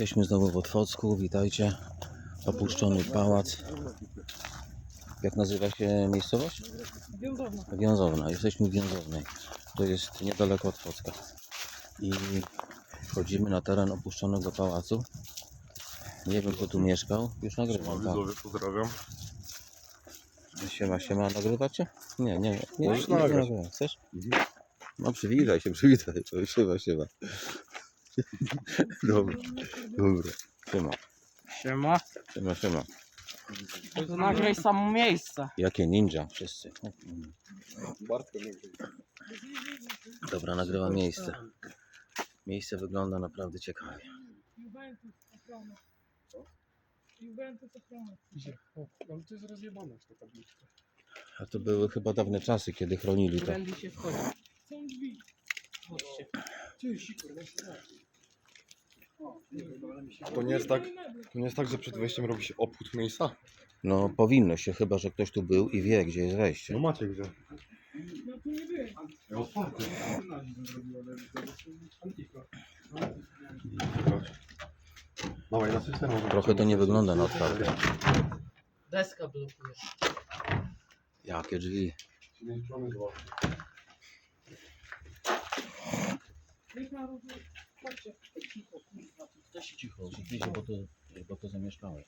Jesteśmy znowu w Otwocku, witajcie. Opuszczony pałac. Jak nazywa się miejscowość? Wiązowna. Wiązowna. Jesteśmy w Wiązownej. To jest niedaleko Otwocka. I wchodzimy na teren opuszczonego pałacu. Nie wiem kto tu mieszkał. Już nagrywam, tak. Widzowie, pozdrawiam. Siema, siema, nagrywacie? Nie, nie, nie. nie, Możesz nie, nie nagrać. nagrywam. Chcesz? No przywitaj się, przywitaj. Siema, siema. Dobra, dobra. Siema, Siema. siema, siema. To nagraj samo miejsce. Jakie ninja wszyscy. Dobra, nagrywam miejsce. Miejsce wygląda naprawdę ciekawie. Juventus ochrona. Juventus ochrona. Ale to jest rozjebane ta tabliczka. A to były chyba dawne czasy, kiedy chronili to. Się wchodzi. Są drzwi. Chodźcie. Ty, sikur, To nie jest tak, to nie jest tak, że przed wejściem robi się obchód miejsca? No powinno się, chyba że ktoś tu był i wie, gdzie jest No wejście. macie gdzie? No tu nie byłem. Ja otwarte. Dawaj, na system. Trochę to nie wygląda na otwarte. Deska blokuje. Jakie drzwi. Chodźcie. Cicho, kurwa. tu Ktoś Cicho, oczywiście, bo to, bo to zamieszkałeś.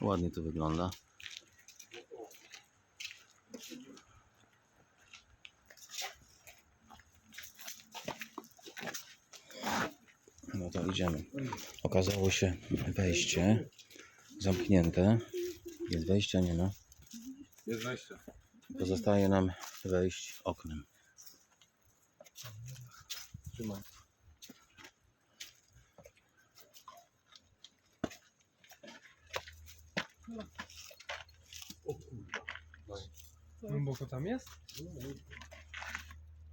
Ładnie to wygląda. No to idziemy. Okazało się wejście zamknięte. Jest wejście, nie no. Jest wejście. Pozostaje nam wejść oknem. Trzymaj. O kurwa. Głęboko tam jest?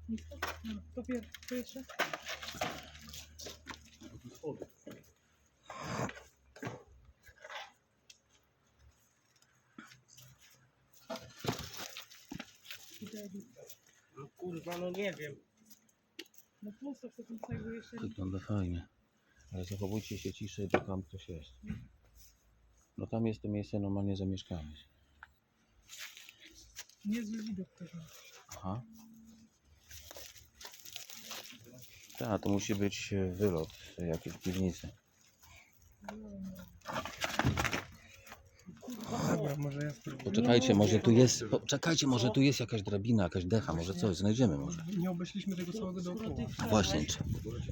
Nisko. No, to pier- pierwsze. Tutaj. No no nie wiem. No cegły jeszcze. Wygląda fajnie. Ale zachowujcie się ciszej, bo tam ktoś jest. No tam jest to miejsce normalnie zamieszkane. Niezły widok tego. Aha. Tak, to musi być e, wylot jakiejś piwnicy. Dobra, może ja spróbuję. Poczekajcie, może tu jest. Poczekajcie, może tu jest jakaś drabina, jakaś decha, może coś znajdziemy może. Nie obeszliśmy tego całego dookoła. Właśnie, tr-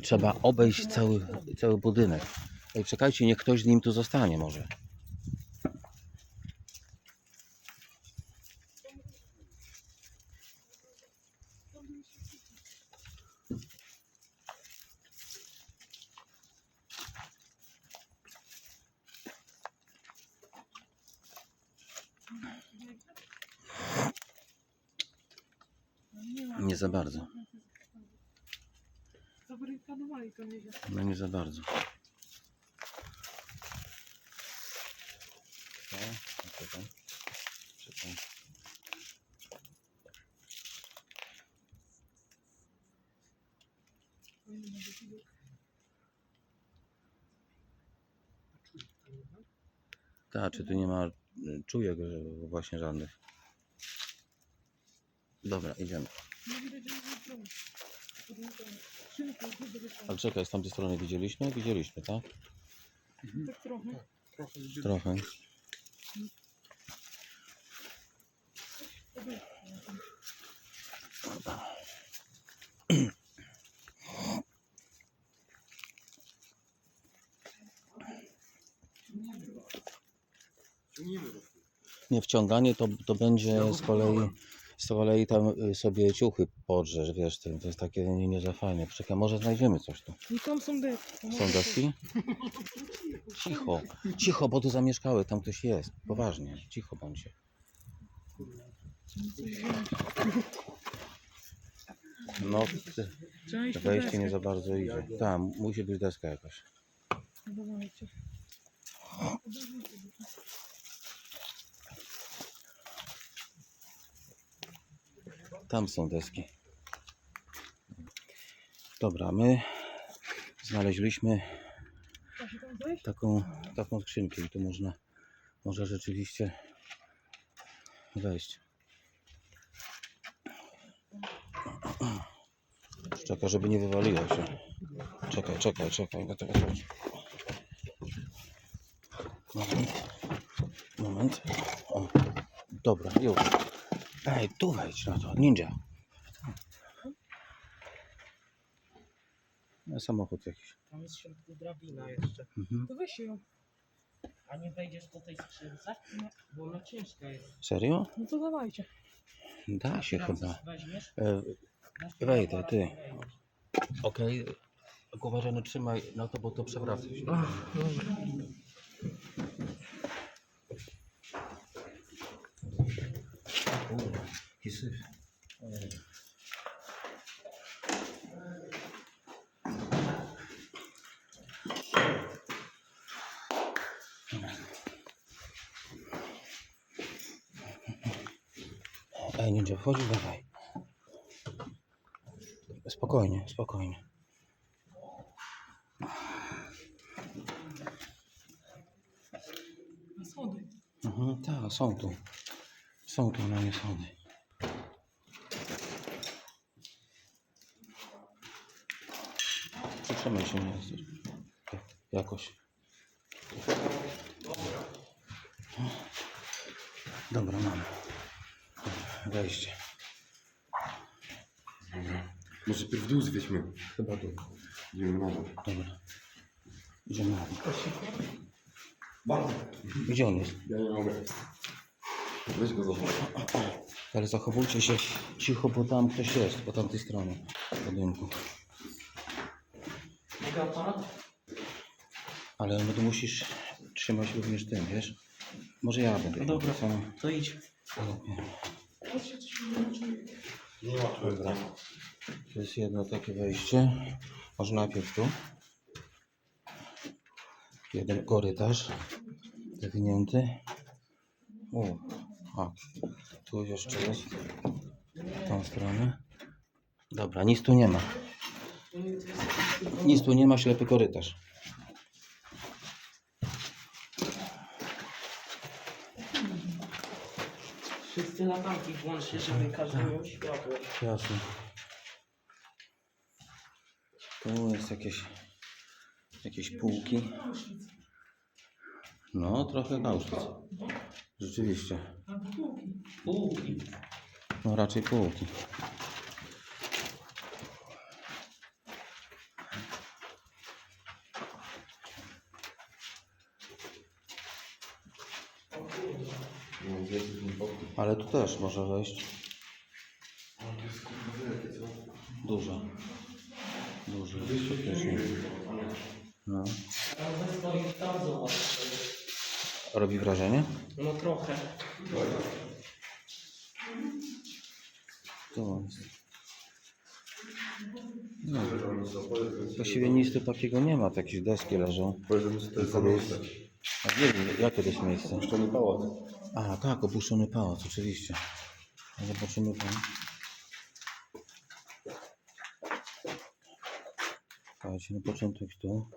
trzeba obejść cały, cały budynek. Ej, czekajcie, niech ktoś z nim tu zostanie może. Nie za bardzo. No nie za bardzo. No. Tak, czy tu nie ma czujek właśnie żadnych. Dobra, idziemy. Ale czekaj, z tamtej strony widzieliśmy? Widzieliśmy, tak? Tak trochę. Trochę. Nie wciąganie to, to będzie z kolei z kolei tam y, sobie ciuchy podrzesz, wiesz, to, to jest takie nie, nie za fajne. Czekaj, może znajdziemy coś tu. I tam są deski. Są deski? Cicho, cicho, bo tu zamieszkały, tam ktoś jest. Poważnie, cicho bądźcie. No, wejście nie za bardzo idzie. Tam, musi być deska jakaś. Tam są deski. Dobra, my znaleźliśmy taką, taką skrzynkę i tu można, można rzeczywiście wejść. Czekaj, żeby nie wywaliło się. Czekaj, czekaj, czekaj. Moment. Moment. O, dobra, już. Ej, tu wejdź na to, ninja. No, Samochód jakiś. Tam jest w środku drabina jeszcze. Mhm. To weź się ją. A nie wejdziesz po tej skrzynce? Bo ona ciężka jest. Serio? No to dawajcie. Da się Francis, chyba. Weźmiesz? E, Wejdę, ty. Okej. Tylko Uważaj, no trzymaj na to, bo to przewraca się. Kurde, Ojej. Ej, ninja, dawaj. Spokojnie, spokojnie. Schody. Mhm, tak, są tu. Są tu na nie schody. Przytrzymaj się, nie. Jakoś. Dobra, mamy. Dobra, Wejście. Może pierw w dół zwieźmy. Chyba tu. Idziemy na dół. Dobra. Idziemy na dół. Bardzo. Gdzie on jest? Ja nie mogę. Weź go zobacz. Ale zachowujcie się cicho, bo tam ktoś jest, po tamtej stronie budynku. Aparat? Ale no to musisz trzymać również tym, wiesz? Może ja będę. No dobra. Co? To idź. Nie ma tu. Dobra. To jest jedno takie wejście. Może najpierw tu. Jeden korytarz. Zawinięty. O, a tu jeszcze jest. W tą stronę. Dobra, nic tu nie ma. Nic tu nie ma, ślepy korytarz. Wszyscy latarki włączcie, żeby każdy miał światło. Jasne. Tu jest jakieś, jakieś półki. No, trochę Auschwitz. Rzeczywiście. Półki. No, raczej półki. No, zjeźdź z nim pokój. Ale tu też może wejść. O, to jest kurwa wielkie, co? Dużo. Faktycznie. No. Tam zobacz. Robi wrażenie? No trochę. To jest. No. Właściwie nic tu takiego nie ma. Takie deski leżą. Powiedzmy, że to jest za Tylko miejsce. Wiem, jakie to jest miejsce? Puszczony pałac. A, tak, opuszczony pałac, oczywiście. Zobaczymy tam. Słuchajcie, na początek tu.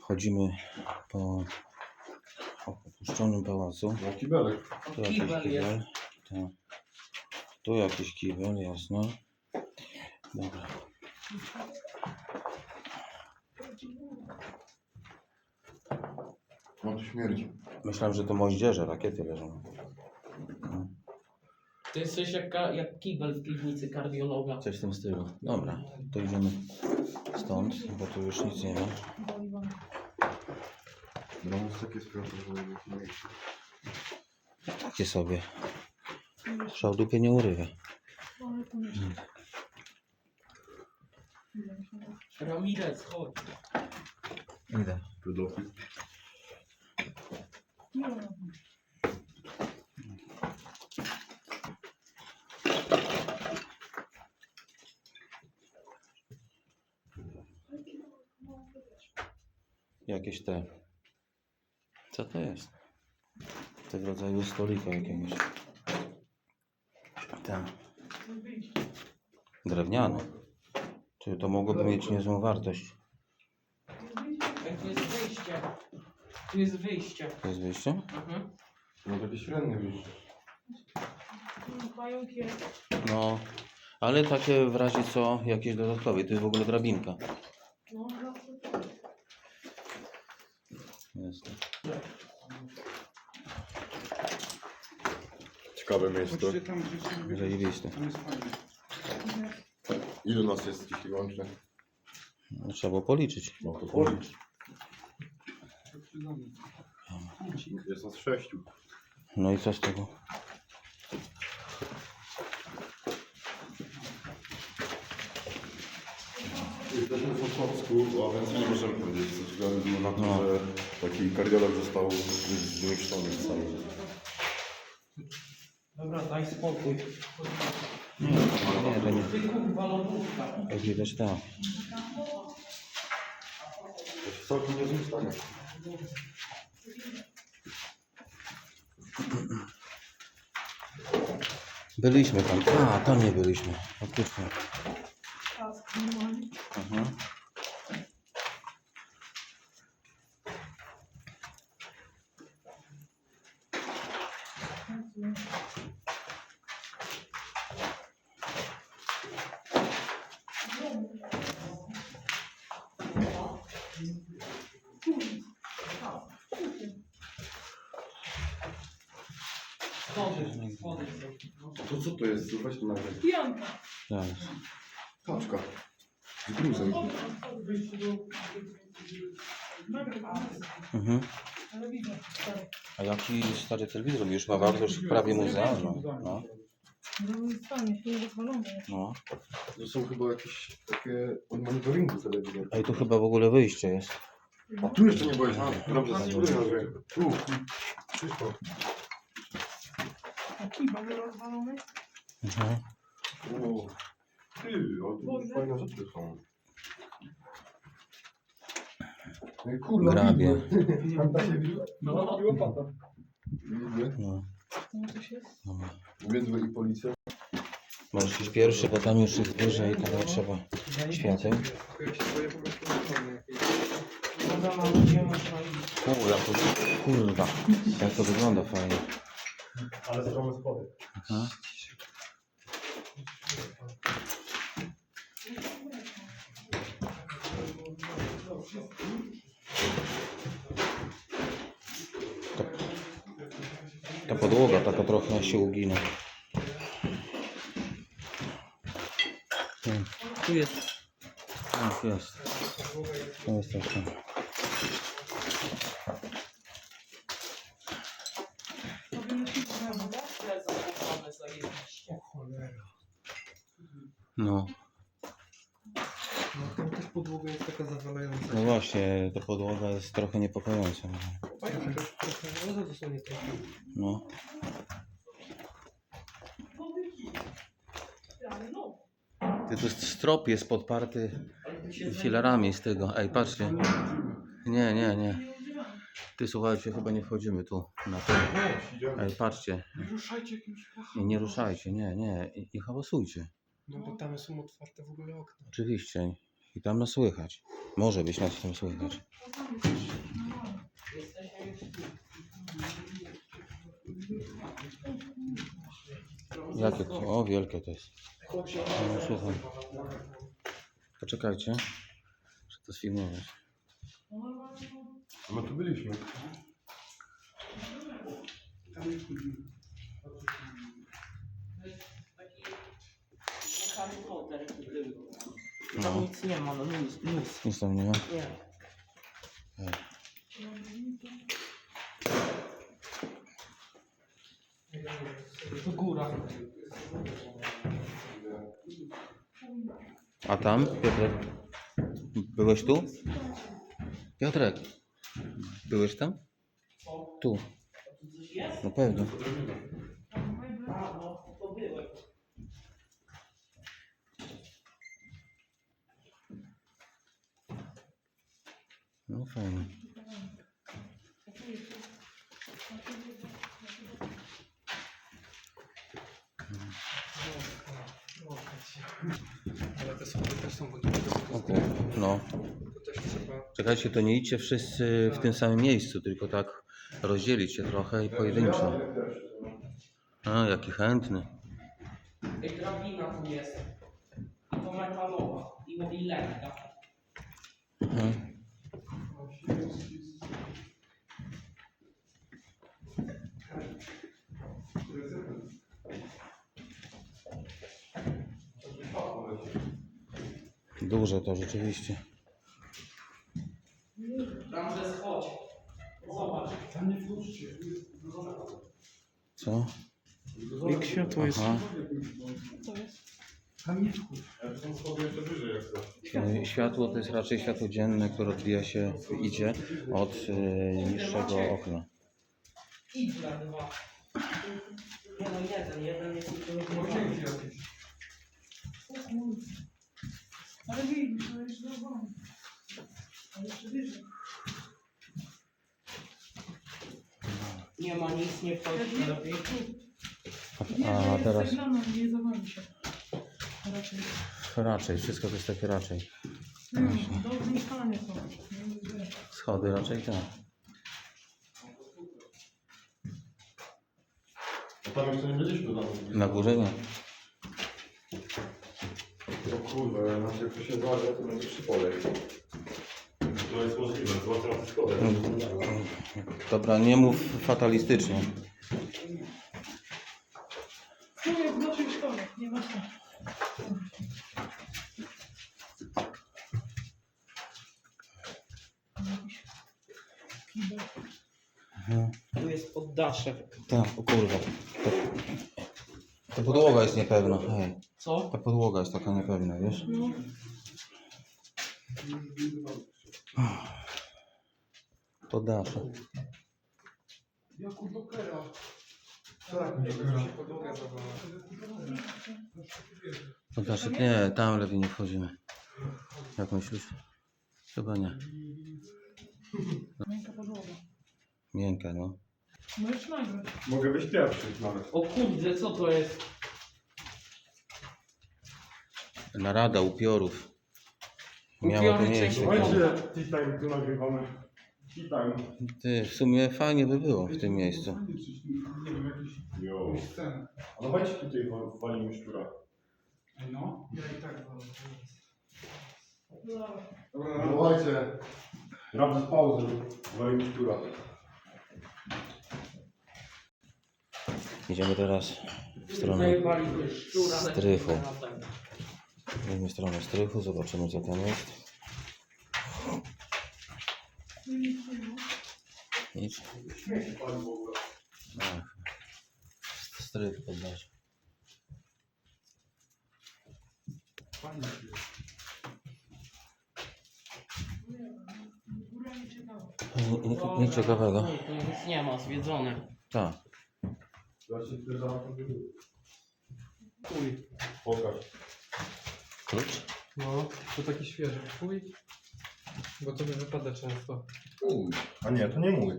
Chodzimy po opuszczonym pałacu. No, kibelek. Tu jakiś Kibel kibel. Tak. Tu jakiś kibel, jasno. Dobra. No, tu śmierdzi. Myślałem, że to moździerze, rakiety leżą. To jest coś jak, ka- jak kibel w piwnicy kardiologa. coś w tym stylu. Dobra, to idziemy stąd, bo tu już nic nie ma. No, jest takie sprawy, że. Takie sobie. Szał dupie nie urywa. No? Ramirez, chodź. Idę. Pedofil. Jakieś te. Co to jest? W rodzaju stolika jakiegoś. Tak. Drewniane. Czy to mogłoby mieć niezłą wartość? Ej, tu jest wyjście. Tu jest wyjście. To jest wyjście? Mhm. No takie średnie. Pająk jest. No, ale takie w razie co jakieś dodatkowe. To jest w ogóle drabinka. No, zawsze tak. Jest. Ciekawe miejsce. Chodźcie tam, gdzie się wybiera. Zajebiste. Tam jest fajnie. Ilu nas jest dzisiaj łącznie? No, Trzeba było policzyć. No to policz. Jest nas sześciu. No i co z tego? Jesteśmy w Sosnowsku, a więcej nie możemy powiedzieć ze względu na to, No. że taki kardiolog został zniszczony cały. Dobra, daj spokój. Nie, nie, to nie. Ty kurwa lodówka. Jak widać tak. Jest całkiem niezłym stanie. Byliśmy tam. A, tam nie byliśmy. Faktycznie. Kask normalnie. Mhm. Schody, schody są. To co to jest? Pijanka. Zaraz. Kaczka. Z gruzem. Mhm. Ale widzę. stary. A jaki stary telewizor już ma wartość prawie muzealną. No, No jest fajnie, się nie rozwalone. no. To są chyba jakieś takie od monitoringu telewizor. Ej, tu chyba w ogóle wyjście jest. A tu jeszcze nie byłeś? A, dobrze, tam nie byłem. Tu. Wszystko. A kiba nie rozwalony? Mhm. O, Ty, tu fajne rzeczy są. Ej, kurwa, Grabie. Tam takie widzę. No, i łopata. Widzę. No. No. Dobra. Wiedzy i policja. Możesz iść pierwszy, bo tam już jest wyżej, tam nie trzeba świateł. Ja się boję po prostu na można iść. Kurwa, to, kurwa. Jak to wygląda fajnie. Ale zrobię spody. Aha. Ta podłoga taka trochę się ugina. Hmm. Tu jest. Tak, jest. To jest też tam. Powinno się prawo, tak? Ale zachowane zajebiście. No, No, tam też podłoga jest taka zawalająca. no właśnie, ta podłoga jest trochę niepokojąca. Fajnie, to trochę roza to są nie. No. Ale no. Ty tu strop jest podparty to filarami z tego. Ej, patrzcie. Nie, nie, nie. Ty słuchajcie, chyba nie wchodzimy tu na to. Ej, patrzcie. Nie ruszajcie jakimś Nie, nie ruszajcie, nie, nie. I, i hałasujcie. No bo tam są otwarte w ogóle okna. Oczywiście. I tam nas słychać. Może być nas tam słychać. Jakie to? O, wielkie to jest. No, słucham. Poczekajcie. Muszę to sfilmować. My tu byliśmy. Taki No. Tam nic nie ma, no nic, nic. Nic tam nie ma. Nie. To góra. A tam, Piotrek? Byłeś tu? Piotrek, byłeś tam? Tu. No pewnie. A, no to byłem. No fajnie. Ale te schody też są wątpliwe. Okej, no. To też trzeba... Czekajcie, to nie idźcie wszyscy w tym samym miejscu, tylko tak rozdzielić się trochę i pojedynczo. A, jaki chętny. Drabina tu jest. I to metalowa. I, i lekka. Duże to rzeczywiście. Tam, że schodź. Zobacz. Co? Jak światło jest. Aha. Co jest? Tam nie wchód. Ja są schody jeszcze wyżej jak to. No i Światło to jest raczej światło dzienne, które odbija się, idzie od y, niższego okna. Idź na dwa. Nie no, jeden. Jeden jest tylko Łazienki jakieś. Ale widzisz, to jest normalne. Ale jeszcze wyżej. Nie ma nic, nie wchodzi. Nie, że A jest teraz zaglana, nie zawali się. Raczej. raczej, wszystko to jest takie raczej. Hmm, do zniszczania są. Nie, nie. Schody raczej tak. A tam jeszcze nie byliśmy tam. Na górze nie. Kurwa, ja znaczy jak to się zdarza, to będzie przypolej. To jest możliwe, zobaczę na schody. Dobra, nie mów fatalistycznie. Jak w naszej szkole, nie kibel. Tu jest poddaszek. Tak, o kurwa. Ta podłoga jest niepewna. Hej, Co? ta podłoga jest taka niepewna, wiesz? No, Poddasze. Jakub Dokera. Tak, mi się podłoga zawala. Poddaszek nie, tam lepiej nie wchodzimy. Jak myślisz? Chyba nie. miękka podłoga. Miękka, no. Możesz nagrać. Mogę być pierwszy nawet. O kurde, co to jest? Narada upiorów. Miała Upiory miejsce. Słuchajcie, tea time tu nagrywamy. Tea time. Ty, w sumie fajnie by było w tym miejscu. Nie wiem, jakiś... Jo. A no wejdź tutaj, wa- walimy szczura. No, ja i tak walę. Dobra. No Słuchajcie, rap z pauzy, walimy szczura. Idziemy teraz w stronę, Zajebali szczura. Strychu. Z jednej strony strychu, zobaczymy co tam jest. A, Strych poddasz. Nic, nic ciekawego. Nic nie ma, zwiedzone. Tak. Uj. Pokaż. Klucz? No, to taki świeży. Uj. Bo to mi wypada często. Uj. A nie, to nie mój.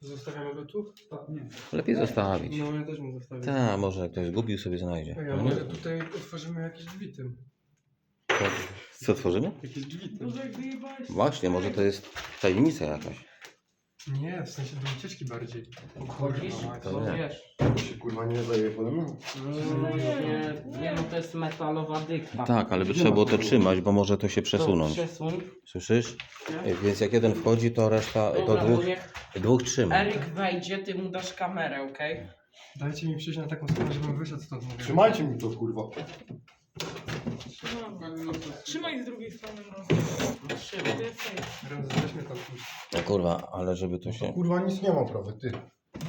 Zostawiamy go tu? Tak, nie. Lepiej zostawić. No, ja też bym zostawił. Tak, może jak ktoś zgubił sobie znajdzie. Ej, No a nie? może tutaj otworzymy jakieś drzwi tym. Co, co tworzymy? Jakieś drzwi tym. Dużo jak wyjebałeś. Właśnie, może to jest tajemnica jakaś. Nie, w sensie do ucieczki bardziej. Widzisz? Kurwa, To To nie. wiesz. To się kurwa nie zajęje pode mną. Mm, Nie, nie, no to jest metalowa dykta. Tak, ale by trzeba było to trzymać, bo może to się To przesunąć. Przesuń. Słyszysz? Nie? Więc jak jeden wchodzi, to reszta do Dobra, bo dwóch, niech dwóch trzyma. Eryk wejdzie, ty mu dasz kamerę, okej? Dajcie mi przyjść na taką stronę, żebym wyszedł stąd. mówię. Trzymajcie mi to kurwa. Trzymam. Trzymaj z drugiej strony. No. Trzymaj. Weźmy tam tu. No kurwa, ale żeby to się... Kurwa nic nie ma prawie, ty.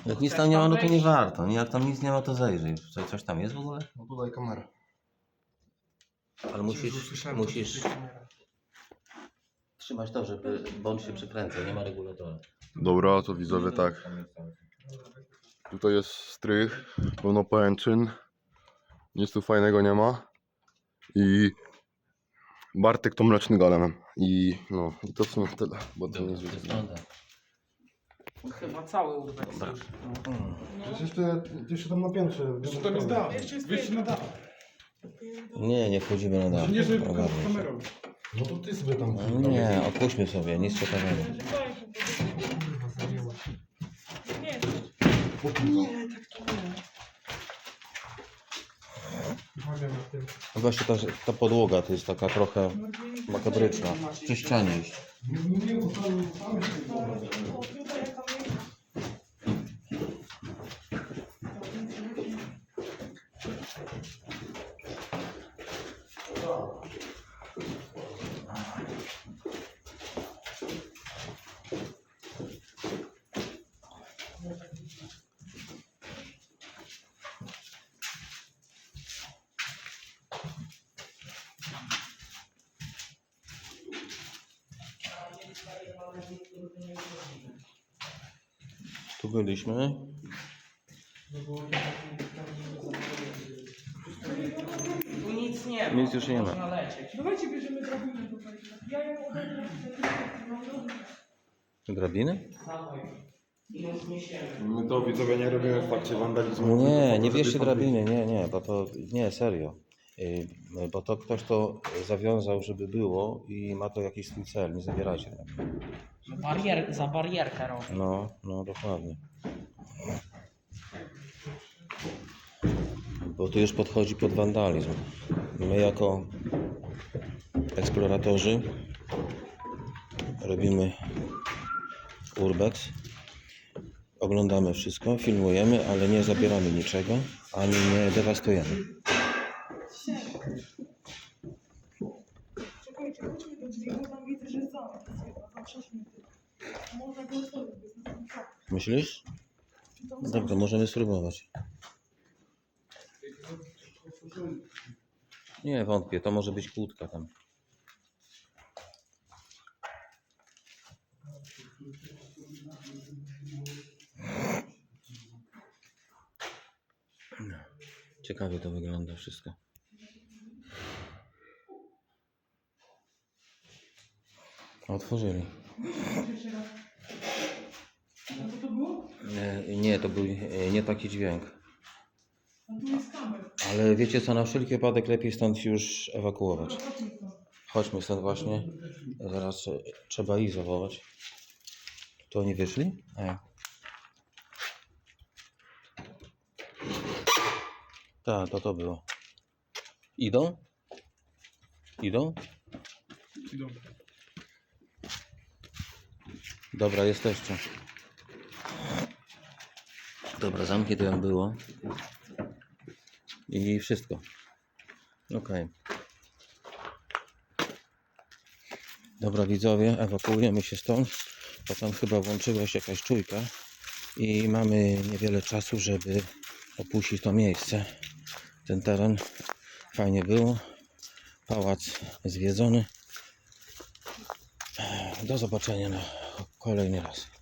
Jak nic tam nie ma, no to nie warto. Nie, Jak tam nic nie ma, to zajrzyj. Co, coś tam jest w ogóle? No tutaj kamera. Ale musisz, musisz to jest kamera. trzymać to, żeby bądź się przykręca, nie ma regulatora. Dobra, to widzowie tak. Tutaj jest strych, pełno pajęczyn. Nic tu fajnego nie ma. I Bartek to mleczny golem. I no, i to w sumie tyle, bo to nie jest. Chyba cały już. Przecież jeszcze, jeszcze tam na piętrze. Jeszcze tam jest dach. Jeszcze jest na dach. Nie, nie wchodzimy na dach. Nie, że Ogarnij się. kamerą. No to ty sobie tam... No Nie, odpuśćmy sobie, nic ciekawego. Nie jest. Tym. Właśnie ta, ta podłoga to jest taka trochę makabryczna. Przy ścianie Tu byliśmy. Tu nic nie ma. Nic już nie ma. Można lecieć. Dawajcie bierzemy drabinę tutaj. Ja ją odejdę. Drabiny? Dawaj. I ją zniesiemy. My to widzowie nie robimy w fakcie wandalizmu. Nie, nie bierzcie drabiny, nie, nie, bo to, nie, serio. Yy, Bo to ktoś to zawiązał, żeby było i ma to jakiś swój cel, nie zabierajcie drabin. Barier, za barierkę robię. No, no dokładnie. Bo tu już podchodzi pod wandalizm. My jako eksploratorzy robimy urbex. Oglądamy wszystko, filmujemy, ale nie zabieramy niczego, ani nie dewastujemy. Czekajcie, chodźmy do drzwi, bo tam widzę, że jest zamek. Tam prześmieć. Można go ustawić, bo jest na samym końcu. Myślisz? Dobrze, możemy spróbować. Nie, wątpię, to może być kłódka tam. Ciekawie to wygląda wszystko. Otworzyli. A to było? Nie, nie, to był e, nie taki dźwięk. A tu jest kamer. Ale wiecie co, na wszelki wypadek lepiej stąd już ewakuować. Dobra, chodźmy stąd. Chodźmy stąd właśnie. Zaraz e, trzeba ich zawołać. To oni wyszli? Nie. Tak, to to było. Idą? Idą? Idą. Dobra, jesteście. Dobra, zamknij to jak było. I wszystko. Okej. Dobra widzowie, ewakuujemy się stąd, bo tam chyba włączyła się jakaś czujka i mamy niewiele czasu, żeby opuścić to miejsce. Ten teren fajnie było. Pałac zwiedzony. Do zobaczenia na kolejny raz.